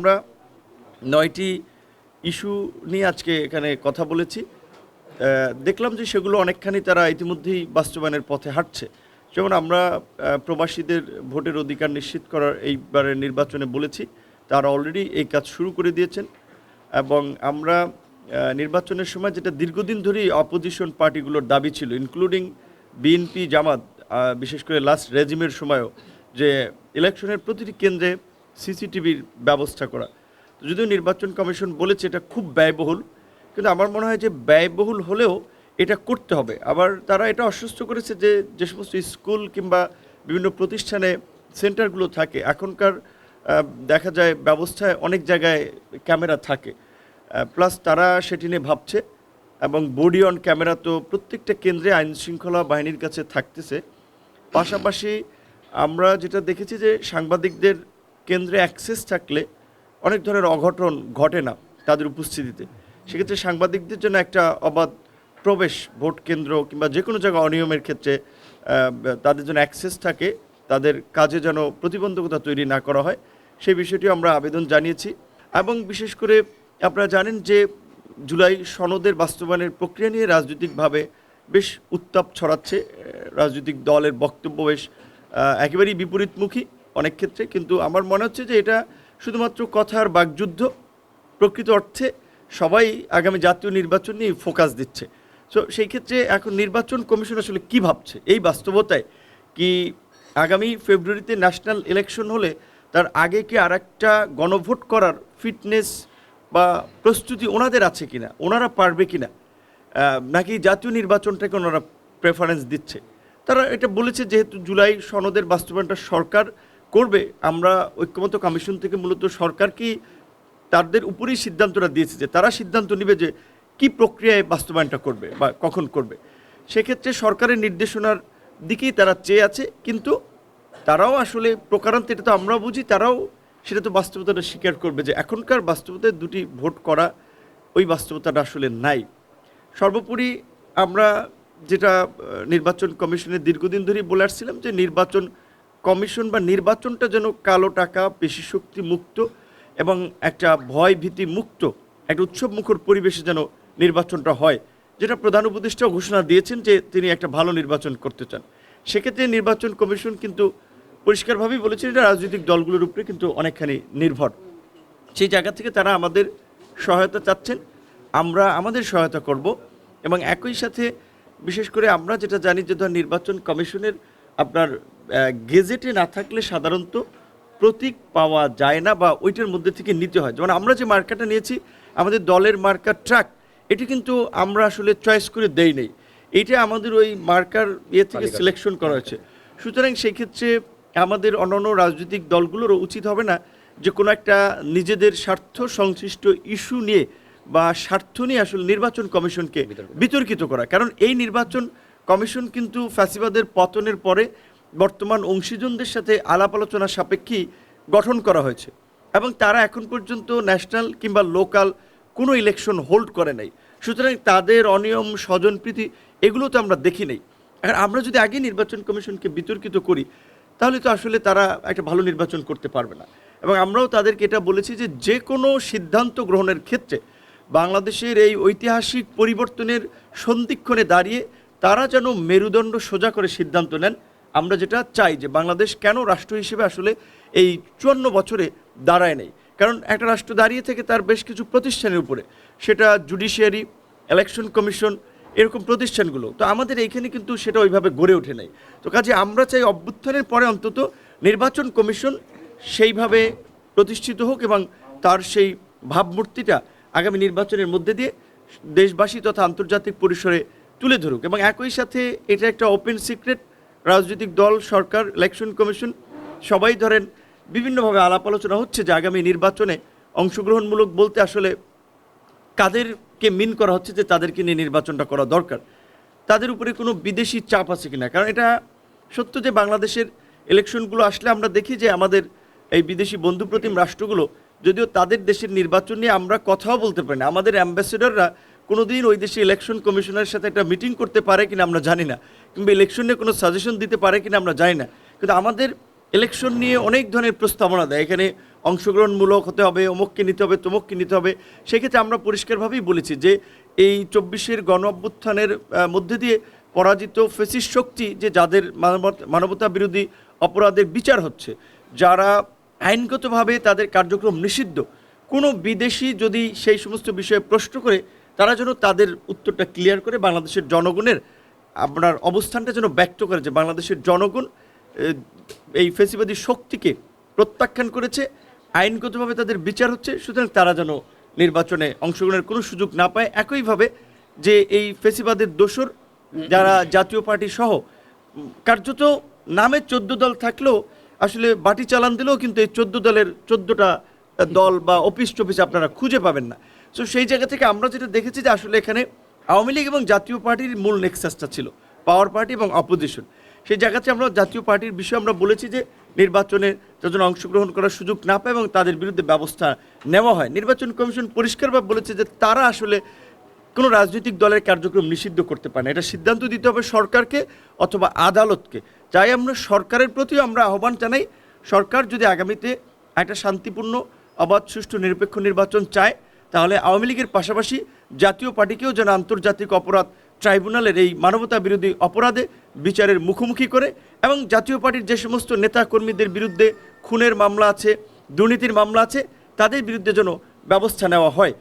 আমরা নয়টি ইস্যু নিয়ে আজকে এখানে কথা বলেছি। দেখলাম যে সেগুলো অনেকখানি তারা ইতিমধ্যেই বাস্তবায়নের পথে হাঁটছে। যেমন আমরা প্রবাসীদের ভোটের অধিকার নিশ্চিত করার এইবারের নির্বাচনে বলেছি, তারা অলরেডি এই কাজ শুরু করে দিয়েছেন এবং আমরা নির্বাচনের সময় যেটা দীর্ঘদিন ধরেই অপোজিশন পার্টিগুলোর দাবি ছিল ইনক্লুডিং বিএনপি জামাত বিশেষ করে লাস্ট রেজিমের সময়ও, যে ইলেকশনের প্রতিটি কেন্দ্রে সিসিটিভির ব্যবস্থা করা। যদিও নির্বাচন কমিশন বলেছে এটা খুব ব্যয়বহুল, কিন্তু আমার মনে হয় যে ব্যয়বহুল হলেও এটা করতে হবে। আবার তারা এটা অস্বস্ত করেছে যে যে সমস্ত স্কুল কিংবা বিভিন্ন প্রতিষ্ঠানে সেন্টারগুলো থাকে, এখনকার দেখা যায় ব্যবস্থায় অনেক জায়গায় ক্যামেরা থাকে। প্লাস তারা সেটি নিয়ে ভাবছে এবং বডি অন ক্যামেরা তো প্রত্যেকটা কেন্দ্রে আইন শৃঙ্খলা বাহিনীর কাছে থাকতেছে। পাশাপাশি আমরা যেটা দেখেছি যে সাংবাদিকদের কেন্দ্রে অ্যাক্সেস থাকলে অনেক ধরনের অঘটন ঘটে না তাদের উপস্থিতিতে। সেক্ষেত্রে সাংবাদিকদের জন্য একটা অবাধ প্রবেশ ভোট কেন্দ্র কিংবা যে কোনো জায়গায় অনিয়মের ক্ষেত্রে তাদের জন্য অ্যাক্সেস থাকে, তাদের কাজে যেন প্রতিবন্ধকতা তৈরি না করা হয়, সেই বিষয়টি আমরা আবেদন জানিয়েছি। এবং বিশেষ করে আপনারা জানেন যে জুলাই সনদের বাস্তবায়নের প্রক্রিয়া নিয়ে রাজনৈতিকভাবে বেশ উত্তাপ ছড়াচ্ছে রাজনৈতিক দলের বক্তব্য বেশ একেবারেই বিপরীতমুখী। অনেক ক্ষেত্রে, কিন্তু আমার মনে হচ্ছে যে এটা শুধুমাত্র কথার বাকযুদ্ধ, প্রকৃত অর্থে সবাই আগামী জাতীয় নির্বাচন নিয়ে ফোকাস দিচ্ছে। সো সেই ক্ষেত্রে এখন নির্বাচন কমিশন আসলে কি ভাবছে? এই বাস্তবতায় কি আগামী ফেব্রুয়ারিতে ন্যাশনাল ইলেকশন হলে তার আগে কি আর একটা গণভোট করার ফিটনেস বা প্রস্তুতি ওনাদের আছে কিনা? ওনারা পারবে কিনা? নাকি জাতীয় নির্বাচনটাকে ওনারা প্রেফারেন্স দিচ্ছে? তারা এটা বলেছে যেহেতু জুলাই সনদের বাস্তবায়নটা সরকার করবে, আমরা ঐক্যমত কমিশন থেকে মূলত সরকার কি তাদের উপরেই সিদ্ধান্তটা দিয়েছে যে তারা সিদ্ধান্ত নেবে যে কি প্রক্রিয়ায় বাস্তবায়নটা করবে বা কখন করবে। সেক্ষেত্রে সরকারের নির্দেশনার দিকেই তারা চেয়ে আছে, কিন্তু তারাও আসলে প্রকারান্ত, এটা তো আমরা বুঝি, তারাও সেটা তো বাস্তবতাটা স্বীকার করবে যে এখনকার বাস্তবতায় দুটি ভোট করা ওই বাস্তবতাটা আসলে নাই। সর্বোপরি আমরা যেটা নির্বাচন কমিশনের দীর্ঘদিন ধরেই বলে আসছিলাম যে নির্বাচন কমিশন বা নির্বাচনটা যেন কালো টাকা পেশি শক্তি মুক্ত এবং একটা ভয় ভীতি মুক্ত, একটা উৎসব মুখর পরিবেশে যেন নির্বাচনটা হয়, যেটা প্রধান উপদেষ্টা ঘোষণা দিয়েছেন যে তিনি একটা ভালো নির্বাচন করতে চান। সেক্ষেত্রে নির্বাচন কমিশন কিন্তু পরিষ্কারভাবেই বলেছেন এটা রাজনৈতিক দলগুলোর উপরে কিন্তু অনেকখানি নির্ভর। সেই জায়গা থেকে তারা আমাদের সহায়তা চাচ্ছেন, আমরা আমাদের সহায়তা করব এবং একই সাথে বিশেষ করে আমরা যেটা জানি যে ধর নির্বাচন কমিশনের আপনার গেজেটে না থাকলে সাধারণত প্রতীক পাওয়া যায় না বা ওইটার মধ্যে থেকে নিতে হয়। যেমন আমরা যে মার্কাটা নিয়েছি আমাদের দলের মার্কার ট্রাক এটি কিন্তু আমরা আসলে চয়েস করে দেই নেই। এইটা আমাদের ওই মার্কার ইয়ে থেকে সিলেকশন করা হয়েছে। সুতরাং সেই ক্ষেত্রে আমাদের অন্যান্য রাজনৈতিক দলগুলোরও উচিত হবে না যে কোনো একটা নিজেদের স্বার্থ সংশ্লিষ্ট ইস্যু নিয়ে বা স্বার্থ নিয়ে আসলে নির্বাচন কমিশনকে বিতর্কিত করা। কারণ এই নির্বাচন কমিশন কিন্তু ফ্যাসিবাদের পতনের পরে বর্তমান অংশীজনদের সাথে আলাপ আলোচনা সাপেক্ষেই গঠন করা হয়েছে এবং তারা এখন পর্যন্ত ন্যাশনাল কিংবা লোকাল কোনো ইলেকশন হোল্ড করে নাই। সুতরাং তাদের অনিয়ম, স্বজনপ্রীতি এগুলো তো আমরা দেখি নাই। এখন আমরা যদি আগে নির্বাচন কমিশনকে বিতর্কিত করি, তাহলে তো আসলে তারা একটা ভালো নির্বাচন করতে পারবে না। এবং আমরাও তাদেরকে এটা বলেছি যে যে কোনো সিদ্ধান্ত গ্রহণের ক্ষেত্রে বাংলাদেশের এই ঐতিহাসিক পরিবর্তনের সন্ধিক্ষণে দাঁড়িয়ে তারা যেন মেরুদণ্ড সোজা করে সিদ্ধান্ত নেন আমরা যেটা চাই যে বাংলাদেশ কেন রাষ্ট্র হিসেবে আসলে এই চুয়ান্ন বছরে দাঁড়ায় নেই? কারণ একটা রাষ্ট্র দাঁড়িয়ে থেকে তার বেশ কিছু প্রতিষ্ঠানের উপরে, সেটা জুডিশিয়ারি ইলেকশন কমিশন এরকম প্রতিষ্ঠানগুলো। তো আমাদের এইখানে কিন্তু সেটা ওইভাবে গড়ে ওঠে নাই। তো কাজে আমরা চাই অভ্যুত্থানের পরে অন্তত নির্বাচন কমিশন সেইভাবে প্রতিষ্ঠিত হোক এবং তার সেই ভাবমূর্তিটা আগামী নির্বাচনের মধ্যে দিয়ে দেশবাসী তথা আন্তর্জাতিক পরিসরে তুলে ধরুক। এবং একই সাথে এটা একটা ওপেন সিক্রেট রাজনৈতিক দল, সরকার ইলেকশন কমিশন সবাই ধরেন বিভিন্নভাবে আলাপ আলোচনা হচ্ছে যে আগামী নির্বাচনে অংশগ্রহণমূলক বলতে আসলে কাদেরকে মিন করা হচ্ছে যে তাদেরকে নিয়ে নির্বাচনটা করা দরকার। তাদের উপরে কোনো বিদেশি চাপ আছে কিনা? কারণ এটা সত্য যে বাংলাদেশের ইলেকশনগুলো আসলে আমরা দেখি যে আমাদের এই বিদেশি বন্ধুপ্রতিম রাষ্ট্রগুলো, যদিও তাদের দেশের নির্বাচন নিয়ে আমরা কথাও বলতে পারি না। আমাদের অ্যাম্বাসেডররা কোনোদিন ওই দেশে ইলেকশন কমিশনের সাথে একটা মিটিং করতে পারে কিনা আমরা জানি না, কিংবা ইলেকশন নিয়ে কোনো সাজেশন দিতে পারে কিনা আমরা জানি না। কিন্তু আমাদের ইলেকশন নিয়ে অনেক ধরনের প্রস্তাবনা দেয়। এখানে অংশগ্রহণমূলক হতে হবে, অমুককে নিতে হবে, তমুককে নিতে হবে। সেক্ষেত্রে আমরা পরিষ্কারভাবেই বলেছি যে এই চব্বিশের গণ অভ্যুত্থানের মধ্যে দিয়ে পরাজিত ফেসিস শক্তি যে যাদের মানবতা বিরোধী অপরাধের বিচার হচ্ছে, যারা আইনগতভাবে তাদের কার্যক্রম নিষিদ্ধ, কোনো বিদেশি যদি সেই সমস্ত বিষয়ে প্রশ্ন করে তারা যেন তাদের উত্তরটা ক্লিয়ার করে বাংলাদেশের জনগণের আপনার অবস্থানটা যেন ব্যক্ত করে যে বাংলাদেশের জনগণ এই ফেসিবাদী শক্তিকে প্রত্যাখ্যান করেছে, আইনগতভাবে তাদের বিচার হচ্ছে, সুতরাং তারা যেন নির্বাচনে অংশগ্রহণের কোনো সুযোগ না পায়। একইভাবে যে এই ফেসিবাদের দোসর যারা জাতীয় পার্টি সহ, কার্যত নামে চোদ্দ দল থাকলেও আসলে বাটি চালান দিলেও কিন্তু এই চোদ্দ দলের চোদ্দটা দল বা অফিস টফিস আপনারা খুঁজে পাবেন না। সো সেই জায়গা থেকে আমরা যেটা দেখেছি যে আসলে এখানে আওয়ামী লীগ এবং জাতীয় পার্টির মূল নেক্সাসটা ছিল পাওয়ার পার্টি এবং অপোজিশন সেই জায়গাতে আমরা জাতীয় পার্টির বিষয়ে আমরা বলেছি যে নির্বাচনে যাদের অংশগ্রহণ করার সুযোগ না পায় এবং তাদের বিরুদ্ধে ব্যবস্থা নেওয়া হয়। নির্বাচন কমিশন পরিষ্কারভাবে বলেছে যে তারা আসলে কোনো রাজনৈতিক দলের কার্যক্রম নিষিদ্ধ করতে পারে না। এটা সিদ্ধান্ত দিতে হবে সরকারকে অথবা আদালতকে। চাই আমরা সরকারের প্রতিও আমরা আহ্বান জানাই, সরকার যদি আগামীতে একটা শান্তিপূর্ণ, অবাধ, সুষ্ঠু, নিরপেক্ষ নির্বাচন চায় তাহলে আওয়ামী লীগের পাশাপাশি জাতীয় পার্টিকেও যেন আন্তর্জাতিক অপরাধ ট্রাইব্যুনালের এই মানবতা বিরোধী অপরাধে বিচারের মুখোমুখি করে এবং জাতীয় পার্টির যে সমস্ত নেতা কর্মীদের বিরুদ্ধে খুনের মামলা আছে, দুর্নীতির মামলা আছে, তাদের বিরুদ্ধে যেন ব্যবস্থা নেওয়া হয়।